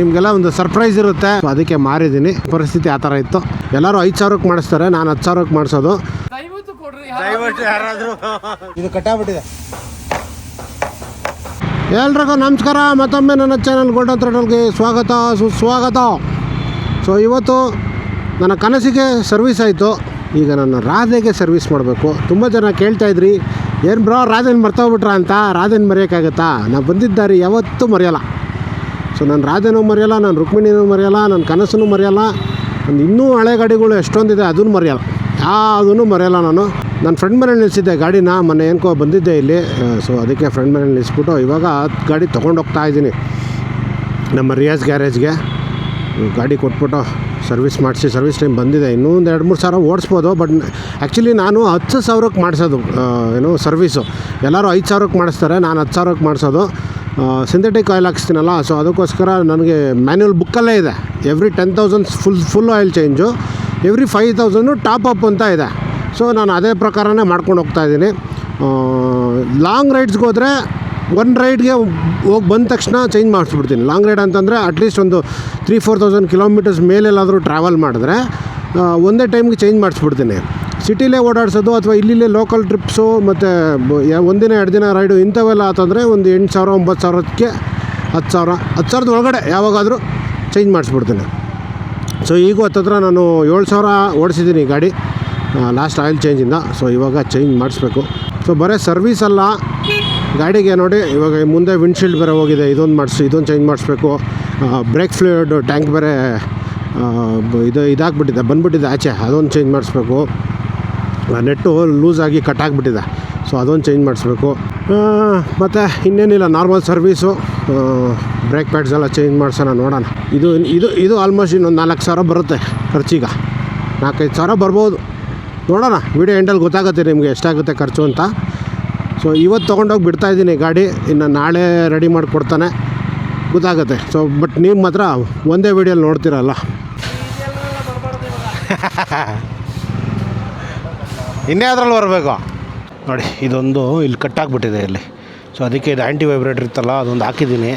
ನಿಮಗೆಲ್ಲ ಒಂದು ಸರ್ಪ್ರೈಸ್ ಇರುತ್ತೆ. ಅದಕ್ಕೆ ಮಾರಿದ್ದೀನಿ. ಪರಿಸ್ಥಿತಿ ಆ ಥರ ಇತ್ತು. ಎಲ್ಲರೂ ಐದು ಸಾವಿರಕ್ಕೆ ಮಾಡಿಸ್ತಾರೆ. ನಾನು ಹತ್ತು ಸಾವಿರಕ್ಕೆ ಮಾಡಿಸೋದು. ಇದು ಕಟ್ಟಾಗ್ಬಿಟ್ಟಿದೆ. ಎಲ್ರಿಗೂ ನಮಸ್ಕಾರ. ಮತ್ತೊಮ್ಮೆ ನನ್ನ ಚಾನಲ್ ಗೋಲ್ಡನ್ ಥ್ರೆಡಲ್ಗೆ ಸ್ವಾಗತ ಸುಸ್ವಾಗತ. ಸೊ ಇವತ್ತು ನನ್ನ ಕನಸಿಗೆ ಸರ್ವಿಸ್ ಆಯಿತು. ಈಗ ನನ್ನ ರಾಧೆಗೆ ಸರ್ವಿಸ್ ಮಾಡಬೇಕು. ತುಂಬ ಜನ ಕೇಳ್ತಾ ಇದ್ರಿ ಏನು ಬ್ರೋ ರಾಧೆನ ಮರ್ತೋಗ್ಬಿಟ್ರ ಅಂತ? ರಾಧೆನ ಮರೆಯೋಕ್ಕಾಗತ್ತಾ? ನಾನು ಬಂದಿದ್ದಾರೆ ಯಾವತ್ತೂ ಮರೆಯಲ್ಲ. ಸೊ ನಾನು ರಾಜನೂ ಮರೆಯಲ್ಲ, ನಾನು ರುಕ್ಮಿಣಿನೂ ಮರೆಯಲ್ಲ ನನ್ನ ಕನಸನ್ನು ಮರೆಯಲ್ಲ, ನಾನು ಇನ್ನೂ ಹಳೆ ಗಾಡಿಗಳು ಎಷ್ಟೊಂದಿದೆ ಅದನ್ನು ಮರೆಯಲ್ಲ. ಯಾವುದನ್ನು ಮರೆಯಲ್ಲ ನಾನು. ನನ್ನ ಫ್ರೆಂಡ್ ಮನೇಲಿ ನಿಲ್ಲಿಸಿದ್ದೆ ಗಾಡಿನ, ಮೊನ್ನೆ ಏನ್ಕೋ ಬಂದಿದ್ದೆ ಇಲ್ಲಿ. ಸೊ ಅದಕ್ಕೆ ಫ್ರೆಂಡ್ ಮನೇಲಿ ನಿಲ್ಲಿಸ್ಬಿಟ್ಟು ಇವಾಗ ಗಾಡಿ ತೊಗೊಂಡೋಗ್ತಾ ಇದ್ದೀನಿ. ನಮ್ಮ ರಿಯಾಜ್ ಗ್ಯಾರೇಜ್ಗೆ. ಗಾಡಿ ಕೊಟ್ಬಿಟ್ಟು ಸರ್ವಿಸ್ ಮಾಡಿಸಿ, ಸರ್ವಿಸ್ ಟೈಮ್ ಬಂದಿದೆ. ಇನ್ನೂ ಒಂದು ಎರಡು ಮೂರು ಸಾವಿರ ಓಡಿಸ್ಬೋದು, ಬಟ್ ಆ್ಯಕ್ಚುಲಿ ನಾನು ಹತ್ತು ಸಾವಿರಕ್ಕೆ ಮಾಡಿಸೋದು ಏನು ಸರ್ವಿಸು. ಎಲ್ಲರೂ ಐದು ಸಾವಿರಕ್ಕೆ ಮಾಡಿಸ್ತಾರೆ, ನಾನು ಹತ್ತು ಸಾವಿರಕ್ಕೆ ಮಾಡಿಸೋದು. ಸಿಂಥೆಟಿಕ್ ಆಯಿಲ್ ಹಾಕ್ಸ್ತೀನಲ್ಲ ಸೊ ಅದಕ್ಕೋಸ್ಕರ ನನಗೆ ಮ್ಯಾನ್ಯಲ್ ಬುಕ್ಕಲ್ಲೇ ಇದೆ. Every ten thousands full full oil change every five thousand top up ಅಂತ ಇದೆ. ಸೊ ನಾನು ಅದೇ ಪ್ರಕಾರನೇ ಮಾಡ್ಕೊಂಡು ಹೋಗ್ತಾ ಇದ್ದೀನಿ. ಲಾಂಗ್ ರೈಡ್ಸ್ಗೋದ್ರೆ ಒನ್ ರೈಡ್ಗೆ ಹೋಗಿ ಬಂದ ತಕ್ಷಣ ಚೇಂಜ್ ಮಾಡಿಸ್ಬಿಡ್ತೀನಿ. ಲಾಂಗ್ ರೈಡ್ ಅಂತಂದರೆ ಅಟ್ಲೀಸ್ಟ್ ಒಂದು ತ್ರೀ ಫೋರ್ ತೌಸಂಡ್ ಕಿಲೋಮೀಟರ್ಸ್ ಮೇಲೆಲ್ಲಾದರೂ ಟ್ರಾವೆಲ್ ಮಾಡಿದ್ರೆ ಒಂದೇ ಟೈಮ್ಗೆ ಚೇಂಜ್ ಮಾಡಿಸ್ಬಿಡ್ತೀನಿ. ಸಿಟಿಲೇ ಓಡಾಡಿಸೋದು ಅಥವಾ ಇಲ್ಲಿಲ್ಲೇ ಲೋಕಲ್ ಟ್ರಿಪ್ಸು ಮತ್ತು ಒಂದಿನ, ಎರಡು ದಿನ ರೈಡು ಇಂಥವೆಲ್ಲ ಆತಂದರೆ ಒಂದು ಎಂಟು ಸಾವಿರ, ಒಂಬತ್ತು ಸಾವಿರಕ್ಕೆ ಹತ್ತು ಸಾವಿರ, ಹತ್ತು ಸಾವಿರದ ಒಳಗಡೆ ಯಾವಾಗಾದರೂ ಚೇಂಜ್ ಮಾಡಿಸ್ಬಿಡ್ತೀನಿ. ಸೊ ಈಗ ಹತ್ತತ್ರ ನಾನು ಏಳು ಸಾವಿರ ಓಡಿಸಿದ್ದೀನಿ ಗಾಡಿ. ಲಾಸ್ಟ್ ಆಯಿಲ್ ಚೇಂಜಿಂದ ಸೊ ಇವಾಗ ಚೇಂಜ್ ಮಾಡಿಸ್ಬೇಕು. ಸೊ ಬರೀ ಸರ್ವೀಸ್ ಅಲ್ಲ. ಗಾಡಿಗೆ ನೋಡಿ, ಇವಾಗ ಮುಂದೆ ವಿಂಡ್ಶೀಲ್ಡ್ ಬೇರೆ ಹೋಗಿದೆ, ಇದೊಂದು ಮಾಡಿಸಿ, ಇದೊಂದು ಚೇಂಜ್ ಮಾಡಿಸ್ಬೇಕು. ಬ್ರೇಕ್ ಫ್ಲೂಯಿಡ್ ಟ್ಯಾಂಕ್ ಬೇರೆ ಇದು ಇದಾಗ್ಬಿಟ್ಟಿದೆ, ಬಂದುಬಿಟ್ಟಿದೆ ಆಚೆ, ಅದೊಂದು ಚೇಂಜ್ ಮಾಡಿಸ್ಬೇಕು. ನೆಟ್ಟು ಲೂಸ್ ಆಗಿ ಕಟ್ ಆಗಿಬಿಟ್ಟಿದೆ ಸೊ ಅದೊಂದು ಚೇಂಜ್ ಮಾಡಿಸ್ಬೇಕು. ಮತ್ತು ಇನ್ನೇನಿಲ್ಲ ನಾರ್ಮಲ್ ಸರ್ವೀಸು ಬ್ರೇಕ್ ಪ್ಯಾಡ್ಸ್ ಎಲ್ಲ ಚೇಂಜ್ ಮಾಡ್ಸೋಣ, ನೋಡೋಣ. ಇದು ಇದು ಇದು ಆಲ್ಮೋಸ್ಟ್ ಇನ್ನೊಂದು ನಾಲ್ಕು ಸಾವಿರ ಬರುತ್ತೆ, ಖರ್ಚೀಗ. ನಾಲ್ಕೈದು ಸಾವಿರ ಬರ್ಬೋದು. ನೋಡೋಣ ವಿಡಿಯೋ ಎಂಡಲ್ಲಿ ಗೊತ್ತಾಗುತ್ತೆ ನಿಮಗೆ, ಎಷ್ಟಾಗುತ್ತೆ ಖರ್ಚು ಅಂತ. ಸೊ ಇವತ್ತು ತೊಗೊಂಡೋಗಿ ಬಿಡ್ತಾ ಇದ್ದೀನಿ ಗಾಡಿ. ಇನ್ನು ನಾಳೆ ರೆಡಿ ಮಾಡಿ ಕೊಡ್ತಾನೆ. ಗೊತ್ತಾಗುತ್ತೆ. ಸೊ ಬಟ್ ನೀವು ಮಾತ್ರ ಒಂದೇ ವೀಡಿಯೋಲಿ ನೋಡ್ತೀರಲ್ಲ. ಇನ್ನೇ ಅದ್ರಲ್ಲಿ ಬರಬೇಕು. ನೋಡಿ, ಇದೊಂದು ಇಲ್ಲಿ ಕಟ್ಟಾಗ್ಬಿಟ್ಟಿದೆ ಇಲ್ಲಿ. ಸೊ ಅದಕ್ಕೆ ಇದು ಆ್ಯಂಟಿ ವೈಬ್ರೇಟರ್ ಇತ್ತಲ್ಲ, ಅದೊಂದು ಹಾಕಿದ್ದೀನಿ.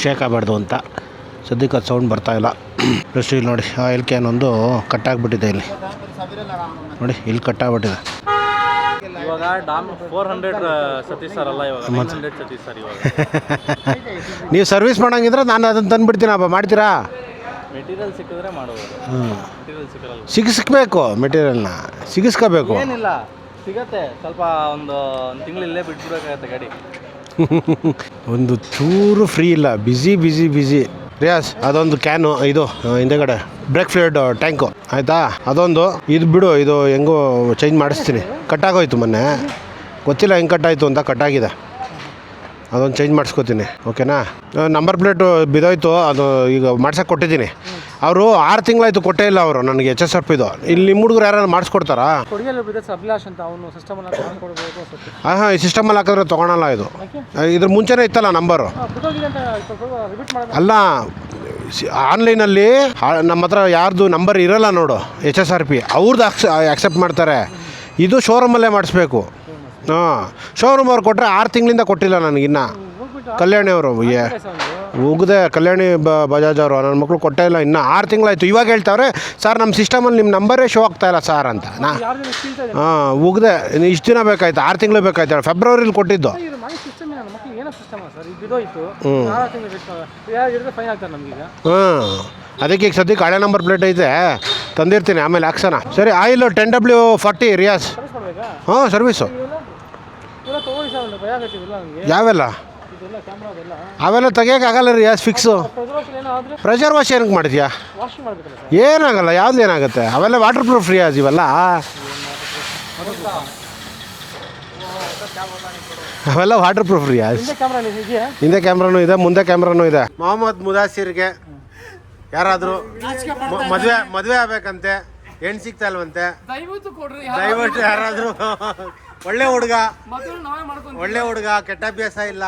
ಶೇಕ್ ಆಗಬಾರ್ದು ಅಂತ. ಸದ್ಯಕ್ಕೆ ಅದು ಸೌಂಡ್ ಬರ್ತಾ ಇಲ್ಲ. ಪ್ಲಸ್ ಇಲ್ಲಿ ನೋಡಿ ಕ್ಯಾನ್ ಒಂದು ಕಟ್ಟಾಗ್ಬಿಟ್ಟಿದೆ ಇಲ್ಲಿ. ನೋಡಿ, ಇಲ್ಲಿ ಕಟ್ಟಾಗ್ಬಿಟ್ಟಿದೆ ಇವಾಗ ಡಾಮ್ ಫೋರ್ ಹಂಡ್ರೆಡ್ ಸತೀಶ್ ಸರ್ ಅಲ್ಲ ಇವಾಗ ನೈನ್ ಹಂಡ್ರೆಡ್ ಸತೀಶ್ ಸರ್ ಇವಾಗ. ನೀವು ಸರ್ವಿಸ್ ಮಾಡಂಗಿದ್ರೆ ನಾನು ಅದನ್ನು ತಂದುಬಿಡ್ತೀನಪ್ಪ ಮಾಡ್ತೀರಾ? ಮೆಟೀರಿಯಲ್ ಸಿಕ್ಕಿದ್ರೆ ಮಾಡೋದು ಹ್ಞೂ ಮೆಟೀರಿಯಲ್ ಸಿಕ್ಕಲ್ಲ ಸಿಗಿಸ್ಬೇಕು ಮೆಟೀರಿಯಲ್ನ ಸಿಗಿಸ್ಕೋಬೇಕು. ಏನಿಲ್ಲ ಸಿಗತ್ತೆ ಸ್ವಲ್ಪ ಒಂದು ಒಂದು ತಿಂಗಳು ಇಲ್ಲೇ ಬಿಟ್ಬಿಡ್ಬೇಕಾಗತ್ತೆ ಗಾಡಿ. ಒಂದು ಚೂರು ಫ್ರೀ ಇಲ್ಲ ಬಿಸಿ ಬಿಸಿ ಬಿಸಿ ರಿಯಾಸ್ ಅದೊಂದು ಕ್ಯಾನು ಇದು ಹಿಂದೆಗಡೆ ಬ್ರೇಕ್ ಫ್ಲೂಯಿಡ್ ಟ್ಯಾಂಕು ಆಯಿತಾ? ಅದೊಂದು. ಇದು ಬಿಡು ಇದು ಹೆಂಗೋ ಚೇಂಜ್ ಮಾಡಿಸ್ತೀನಿ. ಕಟ್ಟಾಗೋಯ್ತು ಮೊನ್ನೆ. ಗೊತ್ತಿಲ್ಲ ಹೆಂಗೆ ಕಟ್ಟಾಯಿತು ಅಂತ ಕಟ್ಟಾಗಿದೆ ಅದೊಂದು ಚೇಂಜ್ ಮಾಡಿಸ್ಕೋತೀನಿ ಓಕೆನಾ ನಂಬರ್ ಪ್ಲೇಟು ಬಿದ್ದೋಯ್ತು ಅದು ಈಗ ಮಾಡ್ಸಕ್ಕೆ ಕೊಟ್ಟಿದ್ದೀನಿ. ಅವರು ಆರು ತಿಂಗಳಾಯ್ತು ಕೊಟ್ಟೇ ಇಲ್ಲ ಅವರು ನನಗೆ ಎಚ್ ಎಸ್ ಎಫ್ ಇದು. ಇಲ್ಲಿ ನಿಮ್ಮ ಹುಡುಗರು ಯಾರು ಮಾಡಿಸ್ಕೊಡ್ತಾರಾ? ಹಾಂ ಹಾಂ ಈ ಸಿಸ್ಟಮಲ್ಲಿ ಹಾಕಿದ್ರೆ ತೊಗೊಳಲ್ಲ ಇದು. ಇದ್ರ ಮುಂಚೆನೇ ಇತ್ತಲ್ಲ ನಂಬರು ಅಲ್ಲ ಆನ್ಲೈನಲ್ಲಿ ನಮ್ಮ ಹತ್ರ ಯಾರ್ದು ನಂಬರ್ ಇರಲ್ಲ ನೋಡು ಎಚ್ ಎಸ್ ಆರ್ ಪಿ ಅವ್ರದ್ದು ಆಕ್ಸ್ ಆಕ್ಸೆಪ್ಟ್ ಮಾಡ್ತಾರೆ. ಇದು ಶೋರೂಮಲ್ಲೇ ಮಾಡಿಸ್ಬೇಕು. ಹಾಂ ಶೋರೂಮ್ ಅವ್ರು ಕೊಟ್ಟರೆ ಆರು ತಿಂಗಳಿಂದ ಕೊಟ್ಟಿಲ್ಲ ನನಗಿನ್ನ ಕಲ್ಯಾಣಿ ಅವರು ಏ ಉಗ್ದೆ ಕಲ್ಯಾಣಿ ಬ ಬಜಾಜ್ ಅವರು ನನ್ನ ಮಕ್ಕಳು ಕೊಟ್ಟೇ ಇಲ್ಲ ಇನ್ನೂ. ಆರು ತಿಂಗಳಾಯ್ತು. ಇವಾಗ ಹೇಳ್ತಾವ್ರೆ ಸರ್ ನಮ್ಮ ಸಿಸ್ಟಮಲ್ಲಿ ನಿಮ್ಮ ನಂಬರೇ ಶೋ ಆಗ್ತಾ ಇಲ್ಲ ಸರ್ ಅಂತ. ನಾ ಹಾಂ ಉಗ್ದೆ ಇಷ್ಟು ದಿನ ಬೇಕಾಯ್ತು ಆರು ತಿಂಗಳು ಬೇಕಾಯ್ತು ಫೆಬ್ರವರಿಲಿ ಕೊಟ್ಟಿದ್ದು. ಸಿಸ್ಟಮ್ ನನ್ನ ಮಕ್ಳಿಗೆ ಏನೋ ಸಿಸ್ಟಮ್ ಸರ್ ಇದು ಬಿದ್ದೋಯ್ತು ನಾಲ್ಕು ತಿಂಗಳು ಬೇಕು ಯಾರು ಹಿಡಿದ್ರೆ ಫೈನ್ ಆಗ್ತಾರೆ ನಮಗೀಗ ಹಾಂ ಅದಕ್ಕೆ ಈಗ ಸದ್ಯಕ್ಕೆ ಹಳೆ ನಂಬರ್ ಪ್ಲೇಟ್ ಐತೆ. ತಂದಿರ್ತೀನಿ ಆಮೇಲೆ ಹಾಕ್ಸೋಣ. ಸರಿ ಆಯಿಲ್ ಟೆನ್ ಡಬ್ಲ್ಯೂ ಫಾರ್ಟಿ ರಿಯಾಸ್ ಸರ್ವಿಸ್ ಮಾಡಬೇಕಾ? ಹಾಂ ಸರ್ವಿಸು ಇವೆಲ್ಲ ಇವೆಲ್ಲ ತೊಗೊಳ್ಳಿ ಸರ್ ಒಂದು ಭಯ ಆಗತ್ತಿಲ್ಲ ನನಗೆ ಯಾವೆಲ್ಲ? ಇದೆಲ್ಲ ಕ್ಯಾಮ್ರಾ ಅದೆಲ್ಲ. ಅವೆಲ್ಲ ತೆಗಿಯೋಕ್ಕಾಗಲ್ಲ ರಿಯಾಸ್ ಫಿಕ್ಸು ಪ್ರೆಷರ್ ವಾಶ್ ಏನಕ್ಕೆ ಮಾಡಿದ್ಯಾ? ವಾಷಿಂಗ್ ಮಾಡಬೇಕಲ್ಲ ಸರ್. ಏನಾಗಲ್ಲ ಯಾವ್ದು ಏನಾಗುತ್ತೆ ಅವೆಲ್ಲ ವಾಟರ್ ಪ್ರೂಫ್ ರಿಯಾಸ್ ಇವೆಲ್ಲ ಅವೆಲ್ಲ ವಾಟರ್ ಪ್ರೂಫ್ ರಿಯಾಸ್ ಹಿಂದೆ ಕ್ಯಾಮ್ರಾ ಇದೆಯಾ? ಹಿಂದೆ ಕ್ಯಾಮ್ರಾನು ಇದೆ ಮುಂದೆ ಕ್ಯಾಮ್ರಾನು ಇದೆ. ಮೊಹಮ್ಮದ್ ಮುದಾಸಿರ್ಗೆ ಯಾರಾದರೂ ಮದುವೆ ಮದುವೆ ಆಗ್ಬೇಕಂತೆ ಹೆಣ್ ಸಿಗ್ತಾ ಇಲ್ವಂತೆ. ದಯವಿಟ್ಟು ಯಾರಾದರೂ ಒಳ್ಳೆ ಹುಡುಗ. ಒಳ್ಳೆ ಹುಡುಗ ಕೆಟ್ಟ ಅಭ್ಯಾಸ ಇಲ್ಲ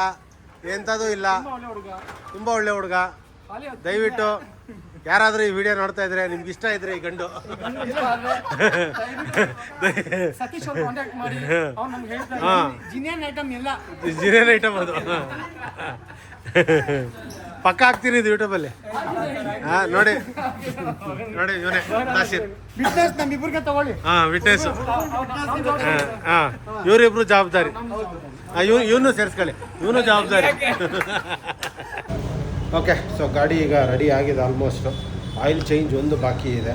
ಎಂಥದ್ದು ಇಲ್ಲ. ಒಳ್ಳೆ ಹುಡುಗ. ತುಂಬ ಒಳ್ಳೆ ಹುಡುಗ. ದಯವಿಟ್ಟು ಯಾರಾದರೂ ಈ ವಿಡಿಯೋ ನೋಡ್ತಾ ಇದ್ರೆ ನಿಮ್ಗೆ ಇಷ್ಟ ಇದ್ರೆ ಈ ಗಂಡು. ಜಿನೇನ್ ಐಟಮ್ ಅದು. ಪಕ್ಕ ಹಾಕ್ತೀನಿ ಇದು ಯೂಟ್ಯೂಬಲ್ಲಿ ಹಾ ನೋಡಿ. ನೋಡಿ ಇವನೇ ತಗೊಳ್ಳಿ. ಹಾಂ ವಿಟ್ನೆಸ್ ಹಾ ಇವರಿಬ್ರು ಜವಾಬ್ದಾರಿ. ಇವ್ ಇವನು ಸೇರಿಸ್ಕೊಳ್ಳಿ. ಇವನು ಜವಾಬ್ದಾರಿ. ಓಕೆ ಸೊ ಗಾಡಿ ಈಗ ರೆಡಿ ಆಗಿದೆ ಆಲ್ಮೋಸ್ಟು ಆಯಿಲ್ ಚೇಂಜ್ ಒಂದು ಬಾಕಿ ಇದೆ.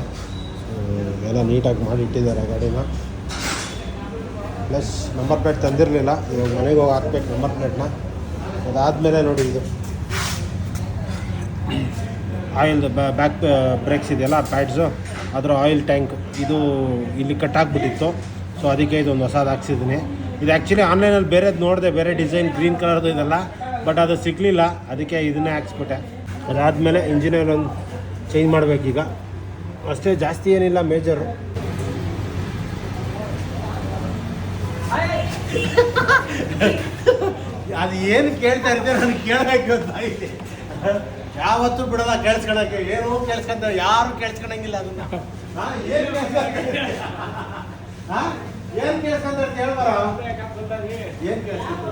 ಎಲ್ಲ ನೀಟಾಗಿ ಮಾಡಿಟ್ಟಿದ್ದಾರೆ ಗಾಡಿನ. ಪ್ಲಸ್ ನಂಬರ್ ಪ್ಲೇಟ್ ತಂದಿರಲಿಲ್ಲ. ಇವಾಗ ಮನೆಗೆ ಹೋಗಿ ಹಾಕ್ಬೇಕು ನಂಬರ್ ಪ್ಲೇಟ್ನ ಅದಾದಮೇಲೆ ನೋಡಿ ಇದು. ಆಯಿಲ್ ಬ್ಯಾಕ್ ಬ್ರೇಕ್ಸ್ ಇದೆಯಲ್ಲ ಪ್ಯಾಡ್ಸು ಅದರ ಆಯಿಲ್ ಟ್ಯಾಂಕ್ ಇದು ಇಲ್ಲಿ ಕಟ್ ಆಗಿಬಿಟ್ಟಿತ್ತು. ಸೊ ಅದಕ್ಕೆ ಇದೊಂದು ಹೊಸದು ಹಾಕ್ಸಿದ್ದೀನಿ. ಇದು ಆ್ಯಕ್ಚುಲಿ ಆನ್ಲೈನಲ್ಲಿ ಬೇರೆದು ನೋಡಿದೆ, ಬೇರೆ ಡಿಸೈನ್ ಗ್ರೀನ್ ಕಲರ್ದು ಇದೆಲ್ಲ. ಬಟ್ ಅದು ಸಿಗಲಿಲ್ಲ ಅದಕ್ಕೆ ಇದನ್ನೇ ಹಾಕ್ಸ್ಬಿಟ್ಟೆ. ಅದಾದಮೇಲೆ ಇಂಜಿನಿಯರ್ ಒಂದು ಚೇಂಜ್ ಮಾಡಬೇಕೀಗ. ಅಷ್ಟೇ ಜಾಸ್ತಿ ಏನಿಲ್ಲ ಮೇಜರು ಅದು ಏನು ಕೇಳ್ತಾ ಇರ್ತೀರ ನಾನು ಕೇಳಬೇಕು ಅಂತ ಯಾವತ್ತೂ ಬಿಡಲ್ಲ ಕೇಳಿಸ್ಕೊಳಕ್ಕೆ. ಏನು ಕೇಳಿಸ್ಕೊಂತ, ಯಾರು ಕೇಳಿಸ್ಕೊಳಂಗಿಲ್ಲ ಅದನ್ನ. ಏನ್ ಕೇಳಿಸ್ಕೊಂತ ಹೇಳ್ಬಾರ? ಏನ್ ಕೇಳಿಸ್ಕೊಂತ ಕೇಳ್ಬಾರ ಏನ್ ಕೇಳಿಸ್ಕೊಂತ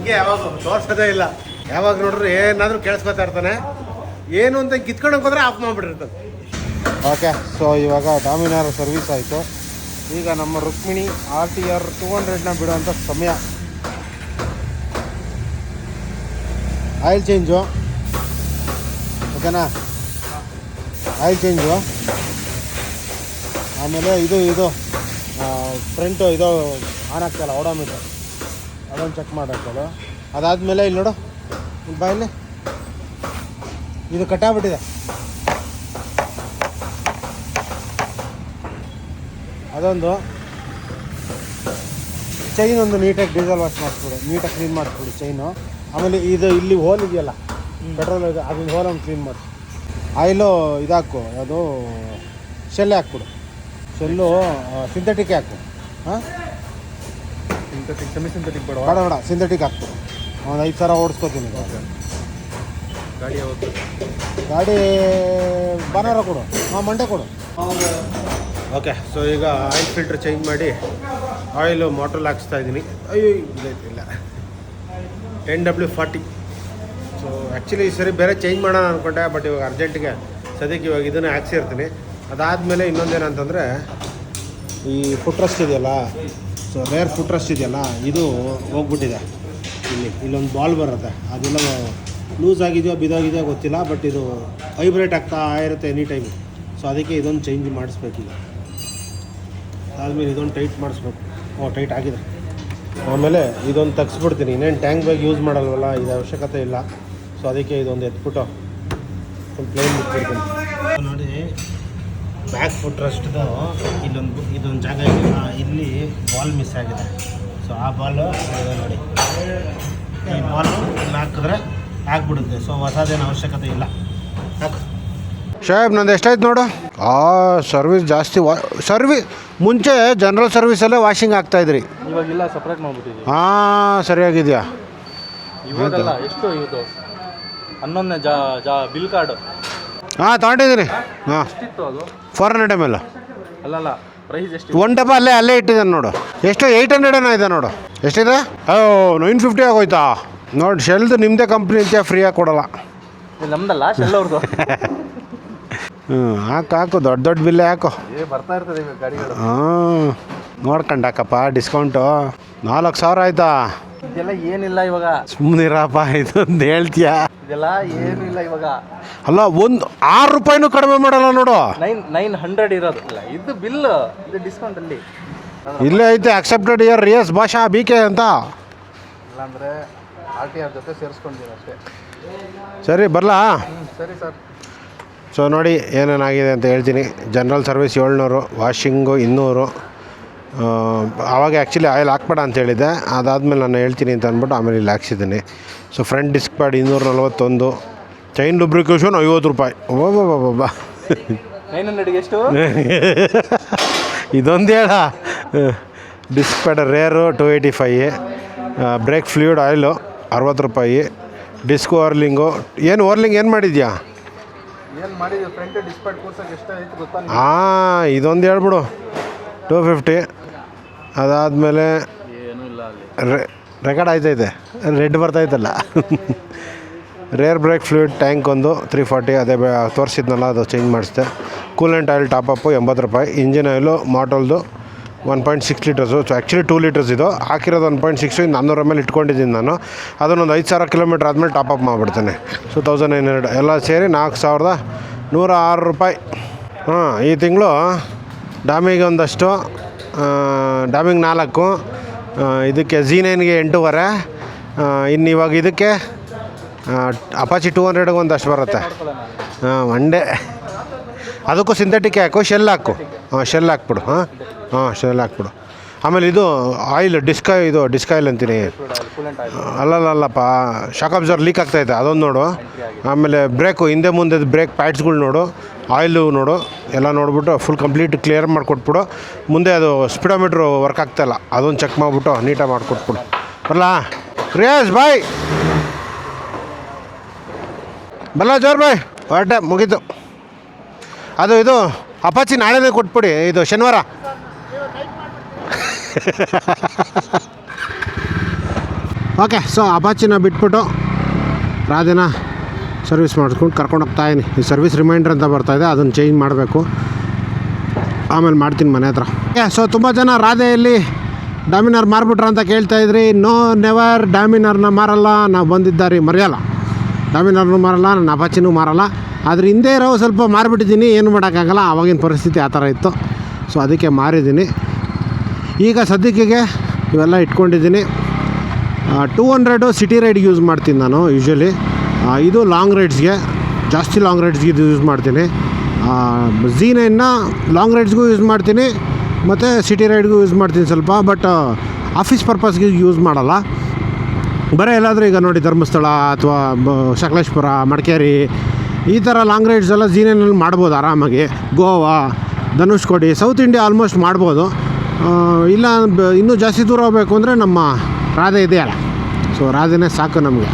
ಹಿಂಗೆ ಯಾವಾಗ ತೋರ್ಸೋದೇ ಇಲ್ಲ. ಯಾವಾಗ ನೋಡ್ರಿ ಏನಾದರೂ ಕೇಳಿಸ್ಕೊತಾ ಇರ್ತಾನೆ. ಏನು ಅಂತ ಕಿತ್ಕೊಂಡೋಗಿ ಹೋದ್ರೆ ಆಫ್ ಮಾಡ್ಬಿಟ್ಟಿರ್ತದೆ ಓಕೆ ಸೊ ಇವಾಗ ಡಾಮಿನಾರ್ ಸರ್ವಿಸ್ ಆಯಿತು. ಈಗ ನಮ್ಮ Rukmini R T R two ಹಂಡ್ರೆಡ್ನ ಬಿಡುವಂಥ ಸಮಯ. Oil change. ಓಕೆನಾ? Oil change. ಆಮೇಲೆ ಇದು ಇದು ಫ್ರಂಟು ಇದು ಆನ್ ಆಗ್ತಾಯಿಲ್ಲ ಓಡೋಮೀಟರ್ ಅದೊಂದು ಚೆಕ್ ಮಾಡಾಕಳು ಅದಾದಮೇಲೆ ಇಲ್ಲಿ ನೋಡು. ಇಲ್ಲಿ ಬಾಯಲ್ಲಿ ಇದು ಕಟ್ಟಾಗ್ಬಿಟ್ಟಿದೆ. ಅದೊಂದು. ಚೈನ್ ಒಂದು ನೀಟಾಗಿ ಡೀಸೆಲ್ ವಾಶ್ ಮಾಡಿಸ್ಬಿಡು. ನೀಟಾಗಿ ಕ್ಲೀನ್ ಮಾಡಿಸ್ಬಿಡು ಚೈನು ಆಮೇಲೆ ಇದು ಇಲ್ಲಿ ಹೋಲ್ ಇದೆಯಲ್ಲ? ಪೆಟ್ರೋಲ್ ಇದೆ ಅದನ್ನ ಹೋಲ್ ಒಂದು ಕ್ಲೀನ್ ಮಾಡಿಸು ಆಯಿಲು ಇದಾಕು. ಅದು ಶೆಲ್ಲೆ ಹಾಕ್ಬಿಡು. ಶೆಲ್ಲು ಸಿಂಥೆಟಿಕ್ ಹಾಕು. ಹಾಂ? ಸಿಂಥೆಟಿಕ್ ಸೆಮಿ ಸಿಂಥೆಟಿಕ್ ಬೇಡ ಬೇಡ ಬೇಡ ಸಿಂಥೆಟಿಕ್ ಹಾಕ್ಬಿಡು. ಒಂದು ಐದು ಸಾವಿರ ಓಡಿಸ್ಕೋತೀನಿ. ಗಾಡಿ ಯಾವತ್ತು ಗಾಡಿ ಬಾನಾರ ಕೊಡು. ಹಾಂ ಮಂಡೆ ಕೊಡು. ಓಕೆ ಸೊ ಈಗ ಆಯಿಲ್ ಫಿಲ್ಟರ್ ಚೇಂಜ್ ಮಾಡಿ ಆಯಿಲು ಮೋಟ್ರಲ್ಲಿ ಹಾಕ್ಸ್ತಾ ಇದ್ದೀನಿ ಅಯ್ಯೋ ಇಲ್ಲ. Ten W forty so actually ಈ ಸರಿ ಬೇರೆ ಚೇಂಜ್ ಮಾಡೋಣ ಅಂದ್ಕೊಂಡೆ ಬಟ್ ಇವಾಗ ಅರ್ಜೆಂಟಿಗೆ ಸದ್ಯಕ್ಕೆ ಇವಾಗ ಇದನ್ನೇ ಹಾಕ್ಸಿರ್ತೀನಿ. ಅದಾದಮೇಲೆ ಇನ್ನೊಂದೇನಂತಂದರೆ ಈ ಫುಟ್ರಸ್ಟ್ ಇದೆಯಲ್ಲ ಸೊ ರೇರ್ ಫುಟ್ರಸ್ಟ್ ಇದೆಯಲ್ಲ, ಇದು ಹೋಗ್ಬಿಟ್ಟಿದೆ. ಇಲ್ಲಿ, ಇಲ್ಲೊಂದು ಬಾಲ್ ಬರುತ್ತೆ. ಅದೆಲ್ಲ ಲೂಸ್ ಆಗಿದೆಯೋ, ಬಿದೋಗಿದೆಯೋ ಗೊತ್ತಿಲ್ಲ ಬಟ್ ಇದು ವೈಬ್ರೇಟ್ ಆಗ್ತಾ ಇರುತ್ತೆ ಎನಿ ಟೈಮ್ ಸೊ ಅದಕ್ಕೆ ಇದೊಂದು ಚೇಂಜ್ ಮಾಡಿಸ್ಬೇಕು ಈಗ. ಆದಮೇಲೆ ಇದೊಂದು ಟೈಟ್ ಮಾಡಿಸ್ಬೇಕು. ಓ ಟೈಟ್ ಆಗಿದೆ. ಆಮೇಲೆ ಇದೊಂದು ತೆಗ್ಸ್ಬಿಡ್ತೀನಿ. ಇನ್ನೇನು ಟ್ಯಾಂಕ್ ಬ್ಯಾಗ್ ಯೂಸ್ ಮಾಡಲ್ವಲ್ಲ, ಇದು ಅವಶ್ಯಕತೆ ಇಲ್ಲ. ಸೊ ಅದಕ್ಕೆ ಇದೊಂದು ಎತ್ಬಿಟ್ಟು ಒಂದು ಪ್ಲೇನ್ ಬಿಟ್ಬಿಡ್ತೀನಿ ನೋಡಿ ಬ್ಯಾಕ್ ಫುಟ್ ರಸ್ಟ್ದು ಇಲ್ಲೊಂದು ಇದೊಂದು ಜಾಗ ಇದೆ. ಇಲ್ಲಿ ಬಾಲ್ ಮಿಸ್ ಆಗಿದೆ. ಸೊ ಆ ಬಾಲು ನೋಡಿ. ಈ ಬಾಲು ಇಲ್ಲಿ ಹಾಕಿದ್ರೆ ಹಾಕ್ಬಿಡುತ್ತೆ ಸೊ ಹೊಸದೇನು ಅವಶ್ಯಕತೆ ಇಲ್ಲ. ಹಾಕು. ಶೇಬ್ ನಂದು ಎಷ್ಟಾಯ್ತು ನೋಡು. ಆ ಸರ್ವಿಸ್ ಜಾಸ್ತಿ ವಾ ಸರ್ವಿಸ್ ಮುಂಚೆ ಜನರಲ್ ಸರ್ವಿಸಲ್ಲೇ ವಾಷಿಂಗ್ ಆಗ್ತಾಯಿದ್ರಿ ಇವಾಗಿಲ್ಲ ಸಪ್ರೇಟ್ ಮಾಡ್ಬಿಟ್ಟಿದ್ದೀವಿ ಹಾಂ ಸರಿಯಾಗಿದೆಯಾ? ಇವಾಗಲ್ಲ ಎಷ್ಟು ಇದು? ಹನ್ನೊಂದನೇ ಜಾ ಜಾ ಬಿಲ್ ಕಾರ್ಡ್ ಹಾಂ ತೊಗೊಂಡಿದ್ದೀನಿ. ಹಾಂ. ಫೋರ್ ಹಂಡ್ರೆಡ್ ಎಂ ಎಲ್ ಅಲ್ಲಲ್ಲ ಪ್ರೈಸ್ ಎಷ್ಟು ಒನ್ ಡಬ್ಬ ಅಲ್ಲೇ ಅಲ್ಲೇ ಇಟ್ಟಿದ್ದಾನೆ ನೋಡು. ಎಷ್ಟು? ಏಯ್ಟ್ ಹಂಡ್ರೆಡ್ ಏನೋ ಇದೆ ನೋಡು. ಎಷ್ಟಿದೆ? ಓ ನೈನ್ ಫಿಫ್ಟಿ ಆಗೋಯ್ತಾ? ನೋಡಿ ಶೆಲ್ದು ನಿಮ್ಮದೇ ಕಂಪ್ನಿ ಅಂತ ಫ್ರೀಯಾಗಿ ಕೊಡಲ್ಲ. ನಮ್ದಲ್ಲ ಶೆಲ್ ಅವ್ರದ್ದು ಹ್ಞೂ ಹಾಕು ಹಾಕು ದೊಡ್ಡ ದೊಡ್ಡ ಬಿಲ್ಲೆ ಹಾಕು. ಬರ್ತಾ ಇರ್ತದೆ ಹಾಂ ನೋಡ್ಕೊಂಡು ಹಾಕಪ್ಪ ಡಿಸ್ಕೌಂಟು ನಾಲ್ಕು ಸಾವಿರ ಆಯ್ತಾ? ಇದೆಲ್ಲ ಏನಿಲ್ಲ ಇವಾಗ. ಸುಮ್ಮನಿರಪ್ಪ ಅಂತ ಹೇಳ್ತೀಯಾ? ಇದೆಲ್ಲ ಏನಿಲ್ಲ ಇವಾಗ. ಅಲ್ಲ ಒಂದು ಆರು ರೂಪಾಯಿನೂ ಕಡಿಮೆ ಮಾಡಲ್ಲ ನೋಡು. ನೈನ್ ನೈನ್ ಹಂಡ್ರೆಡ್ ಇರೋದು. ಇಲ್ಲ ಇದು ಬಿಲ್ ಇದು ಡಿಸ್ಕೌಂಟ್ ಅಲ್ಲಿ. ಇಲ್ಲೇ ಐತೆ ಅಕ್ಸೆಪ್ಟೆಡ್ ಇಯರ್ ರಿಯಸ್ ಭಾಷಾ ಬಿ ಕೆ ಅಂತ. ಇಲ್ಲಾಂದ್ರೆ ಆರ್ ಟಿ ಆರ್ ಜೊತೆ ಸೇರಿಸ್ಕೊಂಡಿದ್ದೀನಿ ಅಷ್ಟೇ. ಸರಿ ಬರಲಾ? ಹ್ಞೂ ಸರಿ ಸರ್. ಸೊ ನೋಡಿ ಏನೇನಾಗಿದೆ ಅಂತ ಹೇಳ್ತೀನಿ. ಜನರಲ್ ಸರ್ವಿಸ್ ಏಳ್ನೂರು ವಾಷಿಂಗು ಇನ್ನೂರು. ಆವಾಗ ಆ್ಯಕ್ಚುಲಿ ಆಯಿಲ್ ಹಾಕ್ಬೇಡ ಅಂತ ಹೇಳಿದ್ದೆ. ಅದಾದಮೇಲೆ ನಾನು ಹೇಳ್ತೀನಿ ಅಂತ ಅಂದ್ಬಿಟ್ಟು ಆಮೇಲೆ ಇಲ್ಲಿ ಹಾಕ್ಸಿದ್ದೀನಿ. ಸೊ ಫ್ರಂಟ್ ಡಿಸ್ಕ್ ಪ್ಯಾಡ್ ಇನ್ನೂರ ನಲವತ್ತೊಂದು ಚೈನ್ ಲುಬ್ರಿಕೇಷನ್ ಐವತ್ತು ರೂಪಾಯಿ. ಓಬಾ ನೈನ್ ಹಂಡ್ರೆಡ್ಗೆ ಎಷ್ಟು? ಇದೊಂದು ಹೇಳ. Disc pad rear two eighty five brake fluid oil ಅರವತ್ತು ರೂಪಾಯಿ. ಡಿಸ್ಕ್ ಓರ್ಲಿಂಗು ಏನು ಓರ್ಲಿಂಗ್ ಏನು ಮಾಡಿದ್ಯಾ? ಹಾಂ ಇದೊಂದು ಹೇಳ್ಬಿಡು. ಟೂ ಫಿಫ್ಟಿ ಅದಾದಮೇಲೆ ರೆಕಾರ್ಡ್ ಆಯ್ತೈತೆ. ರೆಡ್ ಬರ್ತೈತಲ್ಲ. ರೇರ್ ಬ್ರೇಕ್ ಫ್ಲೂಯಿಡ್ ಟ್ಯಾಂಕ್ ಒಂದು ತ್ರೀ ಫಾರ್ಟಿ ಅದೇ ತೋರಿಸಿದ್ನಲ್ಲ ಅದು ಚೇಂಜ್ ಮಾಡಿಸ್ದೆ. ಕೂಲೆಂಟ್ ಆಯಿಲ್ ಟಾಪಪ್ಪು ಎಂಬತ್ತು ರೂಪಾಯಿ. Engine oil ಮಾಟಲ್ದು one point six litres so actually two litres ಇದು. ಹಾಕಿರೋದು ಒನ್ ಪಾಯಿಂಟ್ ಸಿಕ್ಸು ನಾನ್ನೂರ ಮೇಲೆ ಇಟ್ಕೊಂಡಿದ್ದೀನಿ ನಾನು. ಅದನ್ನೊಂದು ಐದು ಸಾವಿರ ಕಿಲೋಮೀಟ್ರ್ ಆದಮೇಲೆ ಟಾಪಪ್ ಮಾಡಿಬಿಡ್ತೇನೆ. ಸೊ ತೌಸಂಡ್ ನೈನ್ ಹಂಡ್ರೆಡ್ ಎಲ್ಲ ಸೇರಿ ನಾಲ್ಕು ಸಾವಿರದ ನೂರ ಆರು ರೂಪಾಯಿ. ಹಾಂ ಈ ತಿಂಗಳು ಡ್ಯಾಮಿಗೆ ಒಂದಷ್ಟು. ಡ್ಯಾಮಿಗೆ ನಾಲ್ಕು. ಇದಕ್ಕೆ ಜಿ ನೈನ್ಗೆ ಎಂಟೂವರೆ. ಇನ್ನು ಇವಾಗ ಇದಕ್ಕೆ ಅಪಾಚಿ ಟೂ ಹಂಡ್ರೆಡ್ಗೆ ಒಂದಷ್ಟು ಬರುತ್ತೆ. ಹಾಂ ಒನ್ ಡೇ ಅದಕ್ಕೂ ಸಿಂಥೆಟಿಕ್ ಹಾಕು ಶೆಲ್ ಹಾಕು. ಹಾಂ ಶೆಲ್ ಹಾಕ್ಬಿಡು, ಹಾಂ. ಹಾಂ ಶೆಲ್ ಹಾಕ್ಬಿಡು. ಆಮೇಲೆ ಇದು ಆಯಿಲ್ ಡಿಸ್ಕ ಇದು ಡಿಸ್ಕ ಆಯಿಲ್ ಅಂತೀನಿ. ಅಲ್ಲಲ್ಲಲ್ಲಪ್ಪ ಶಾಕ್ ಅಬ್ಸರ್ ಲೀಕ್ ಆಗ್ತಾಯಿದೆ ಅದೊಂದು ನೋಡು. ಆಮೇಲೆ ಬ್ರೇಕು ಹಿಂದೆ ಮುಂದೆ ಬ್ರೇಕ್ ಪ್ಯಾಡ್ಸ್ಗಳು ನೋಡು ಆಯಿಲು ನೋಡು, ಎಲ್ಲ ನೋಡಿಬಿಟ್ಟು ಫುಲ್ ಕಂಪ್ಲೀಟ್ ಕ್ಲಿಯರ್ ಮಾಡಿಕೊಟ್ಬಿಡು. ಮುಂದೆ ಅದು ಸ್ಪೀಡೋಮೀಟ್ರು ವರ್ಕ್ ಆಗ್ತಾಯಿಲ್ಲ ಅದೊಂದು ಚೆಕ್ ಮಾಡಿಬಿಟ್ಟು ನೀಟಾಗಿ ಮಾಡಿಕೊಟ್ಬಿಡು. ಬರಲಾ? Race boy! ಬಲ್ಲ ಜೋರ್ ಬಾಯ್? ಹೊರಟೆ, ಮುಗೀತು. ಅದು ಇದು, ಅಪಾಚಿ ನಾಳೆನೇ ಕೊಟ್ಬಿಡಿ, ಇದು ಶನಿವಾರ. ಓಕೆ ಸೊ ಅಪಾಚಿನ ಬಿಟ್ಬಿಟ್ಟು ರಾಧೆನ ಸರ್ವಿಸ್ ಮಾಡಿಸ್ಕೊಂಡು ಕರ್ಕೊಂಡು ಹೋಗ್ತಾ ಇದೀನಿ ಈ ಸರ್ವಿಸ್ ರಿಮೈಂಡರ್ ಅಂತ ಬರ್ತಾಯಿದೆ ಅದನ್ನು ಚೇಂಜ್ ಮಾಡಬೇಕು. ಆಮೇಲೆ ಮಾಡ್ತೀನಿ ಮನೆ ಹತ್ರ. ಓಕೆ ಸೊ ತುಂಬ ಜನ ರಾಧೆಯಲ್ಲಿ ಡಾಮಿನರ್ ಮಾರ್ಬಿಟ್ರ ಅಂತ ಕೇಳ್ತಾ ಇದ್ರಿ. ನೋ ನೆವರ್ ಡಾಮಿನರ್ನ ಮಾರಲ್ಲ, ನಾವು ಬಂದಿದ್ದಾರೆ, ಮರೆಯಲ್ಲ. ಡಾಮಿನರ್ನು ಮಾರಲ್ಲ ನಾನು ಅಪಾಚಿನೂ ಮಾರಲ್ಲ. ಆದರೆ ಹಿಂದೆ ಇರೋ ಸ್ವಲ್ಪ ಮಾರಿಬಿಟ್ಟಿದ್ದೀನಿ, ಏನು ಮಾಡೋಕ್ಕಾಗಲ್ಲ, ಆವಾಗಿನ ಪರಿಸ್ಥಿತಿ ಆ ಥರ ಇತ್ತು. ಸೊ ಅದಕ್ಕೆ ಮಾರಿದ್ದೀನಿ. ಈಗ ಸದ್ಯಕ್ಕೆ ಇವೆಲ್ಲ ಇಟ್ಕೊಂಡಿದ್ದೀನಿ. ಟೂ ಹಂಡ್ರೆಡು ಸಿಟಿ ರೈಡ್ಗೆ ಯೂಸ್ ಮಾಡ್ತೀನಿ ನಾನು ಯೂಶ್ವಲಿ ಇದು ಲಾಂಗ್ ರೈಡ್ಸ್ಗೆ ಜಾಸ್ತಿ ಲಾಂಗ್ ರೈಡ್ಸ್ಗೆ ಇದು ಯೂಸ್ ಮಾಡ್ತೀನಿ. ಝೀ ನೈನ್ನ ಲಾಂಗ್ ರೈಡ್ಸ್ಗೂ ಯೂಸ್ ಮಾಡ್ತೀನಿ, ಮತ್ತು ಸಿಟಿ ರೈಡ್ಗೂ ಯೂಸ್ ಮಾಡ್ತೀನಿ ಸ್ವಲ್ಪ ಬಟ್ ಆಫೀಸ್ ಪರ್ಪಸ್ಗೆ ಯೂಸ್ ಮಾಡಲ್ಲ. ಬರೀ ಎಲ್ಲಾದರೂ ಈಗ ನೋಡಿ ಧರ್ಮಸ್ಥಳ ಅಥವಾ ಸಕಲೇಶ್ಪುರ ಮಡಿಕೇರಿ, ಈ ಥರ ಲಾಂಗ್ ರೈಡ್ಸ್ ಎಲ್ಲ ಜೀನೇನಲ್ಲಿ ಮಾಡ್ಬೋದು ಆರಾಮಾಗಿ. Goa Dhanushkodi South India almost ಮಾಡ್ಬೋದು. ಇಲ್ಲ ಇನ್ನೂ ಜಾಸ್ತಿ ದೂರ ಹೋಗಬೇಕು ಅಂದರೆ ನಮ್ಮ ರಾಧೆ ಇದೆಯಲ್ಲ. ಸೊ ರಾಧೆನೇ ಸಾಕು ನಮಗೆ.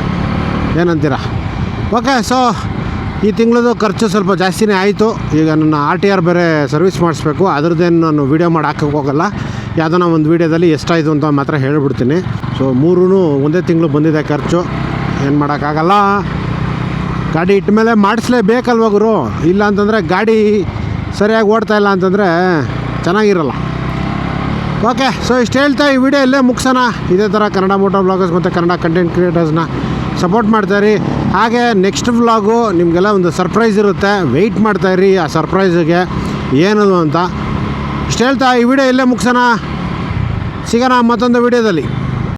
ಏನಂತೀರ? ಓಕೆ ಸೊ ಈ ತಿಂಗಳದು ಖರ್ಚು ಸ್ವಲ್ಪ ಜಾಸ್ತಿನೇ ಆಯಿತು. ಈಗ ನನ್ನ ಆರ್ ಟಿ ಆರ್ ಬೇರೆ ಸರ್ವಿಸ್ ಮಾಡಿಸ್ಬೇಕು. ಅದ್ರದ್ದೇನು ನಾನು ವೀಡಿಯೋ ಮಾಡಿ ಹಾಕೋಕೆ ಹೋಗಲ್ಲ. ಯಾವುದೋ ಒಂದು ವೀಡಿಯೋದಲ್ಲಿ ಎಷ್ಟಾಯಿತು ಅಂತ ಮಾತ್ರ ಹೇಳಿಬಿಡ್ತೀನಿ. ಸೊ ಮೂರೂ ಒಂದೇ ತಿಂಗಳು ಬಂದಿದೆ ಖರ್ಚು. ಏನು ಮಾಡೋಕ್ಕಾಗಲ್ಲ? ಗಾಡಿ ಇಟ್ಟ ಮೇಲೆ ಮಾಡಿಸ್ಲೇಬೇಕಲ್ವಾಗರು ಇಲ್ಲ ಅಂತಂದರೆ ಗಾಡಿ ಸರಿಯಾಗಿ ಓಡ್ತಾ ಇಲ್ಲ ಅಂತಂದರೆ ಚೆನ್ನಾಗಿರಲ್ಲ. ಓಕೆ ಸೊ ಇಷ್ಟು ಹೇಳ್ತಾ ಈ ವಿಡಿಯೋ ಇಲ್ಲೇ ಮುಗಿಸೋಣ. ಇದೇ ಥರ ಕನ್ನಡ ಮೋಟೋ ಬ್ಲಾಗರ್ಸ್ ಮತ್ತು ಕನ್ನಡ ಕಂಟೆಂಟ್ ಕ್ರಿಯೇಟರ್ಸ್ನ ಸಪೋರ್ಟ್ ಮಾಡ್ತಾಯಿರಿ ಹಾಗೆ ನೆಕ್ಸ್ಟ್ ವ್ಲಾಗು ನಿಮಗೆಲ್ಲ ಒಂದು ಸರ್ಪ್ರೈಸ್ ಇರುತ್ತೆ. ವೆಯ್ಟ್ ಮಾಡ್ತಾಯಿರಿ ಆ ಸರ್ಪ್ರೈಸಿಗೆ ಏನದು ಅಂತ. ಇಷ್ಟು ಹೇಳ್ತಾ ಈ ವಿಡಿಯೋ ಇಲ್ಲೇ ಮುಗಿಸೋಣ. ಸಿಗೋಣ ಮತ್ತೊಂದು ವಿಡಿಯೋದಲ್ಲಿ